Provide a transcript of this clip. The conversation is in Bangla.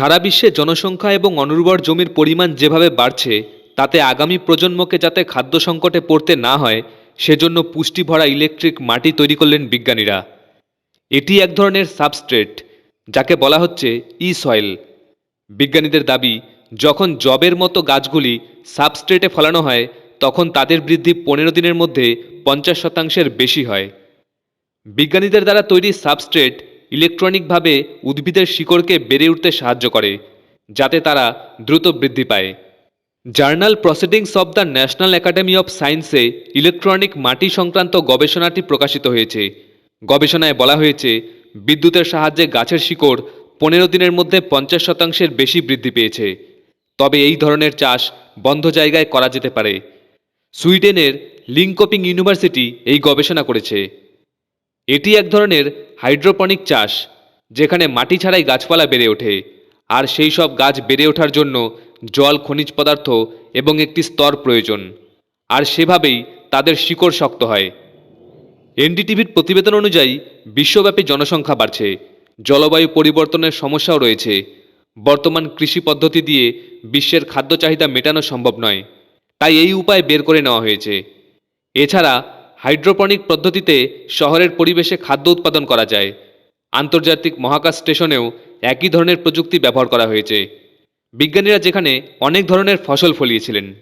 সারা বিশ্বে জনসংখ্যা এবং অনুর্বর জমির পরিমাণ যেভাবে বাড়ছে, তাতে আগামী প্রজন্মকে যাতে খাদ্য সংকটে পড়তে না হয়, সেজন্য পুষ্টি ভরা ইলেকট্রিক মাটি তৈরি করলেন বিজ্ঞানীরা। এটি এক ধরনের সাবস্ট্রেট, যাকে বলা হচ্ছে ই সয়েল বিজ্ঞানীদের দাবি, যখন জবের মতো গাছগুলি সাবস্ট্রেটে ফলানো হয়, তখন তাদের বৃদ্ধি পনেরো দিনের মধ্যে পঞ্চাশ শতাংশের বেশি হয়। বিজ্ঞানীদের দ্বারা তৈরি সাবস্ট্রেট ইলেকট্রনিকভাবে উদ্ভিদের শিকড়কে বেড়ে উঠতে সাহায্য করে, যাতে তারা দ্রুত বৃদ্ধি পায়। Journal proceedings of the national academy of সায়েন্সে ইলেকট্রনিক মাটি সংক্রান্ত গবেষণাটি প্রকাশিত হয়েছে। গবেষণায় বলা হয়েছে, বিদ্যুতের সাহায্যে গাছের শিকড় পনেরো দিনের মধ্যে পঞ্চাশ শতাংশের বেশি বৃদ্ধি পেয়েছে। তবে এই ধরনের চাষ বন্ধ জায়গায় করা যেতে পারে। সুইডেনের লিঙ্কোপিং ইউনিভার্সিটি এই গবেষণা করেছে। এটি এক ধরনের হাইড্রোপনিক চাষ, যেখানে মাটি ছাড়াই গাছপালা বেড়ে ওঠে। আর সেই সব গাছ বেড়ে ওঠার জন্য জল, খনিজ পদার্থ এবং একটি স্তর প্রয়োজন। আর সেভাবেই তাদের শিকড় শক্ত হয়। এনডিটিভির প্রতিবেদন অনুযায়ী, বিশ্বব্যাপী জনসংখ্যা বাড়ছে। জলবায়ু পরিবর্তনের সমস্যাও রয়েছে। বর্তমান কৃষি পদ্ধতি দিয়ে বিশ্বের খাদ্য চাহিদা মেটানো সম্ভব নয়। তাই এই উপায় বের করে নেওয়া হয়েছে। এছাড়া হাইড্রোপনিক পদ্ধতিতে শহরের পরিবেশে খাদ্য উৎপাদন করা যায়। আন্তর্জাতিক মহাকাশ স্টেশনেও একই ধরনের প্রযুক্তি ব্যবহার করা হয়েছে। বিজ্ঞানীরা যেখানে অনেক ধরনের ফসল ফলিয়েছিলেন।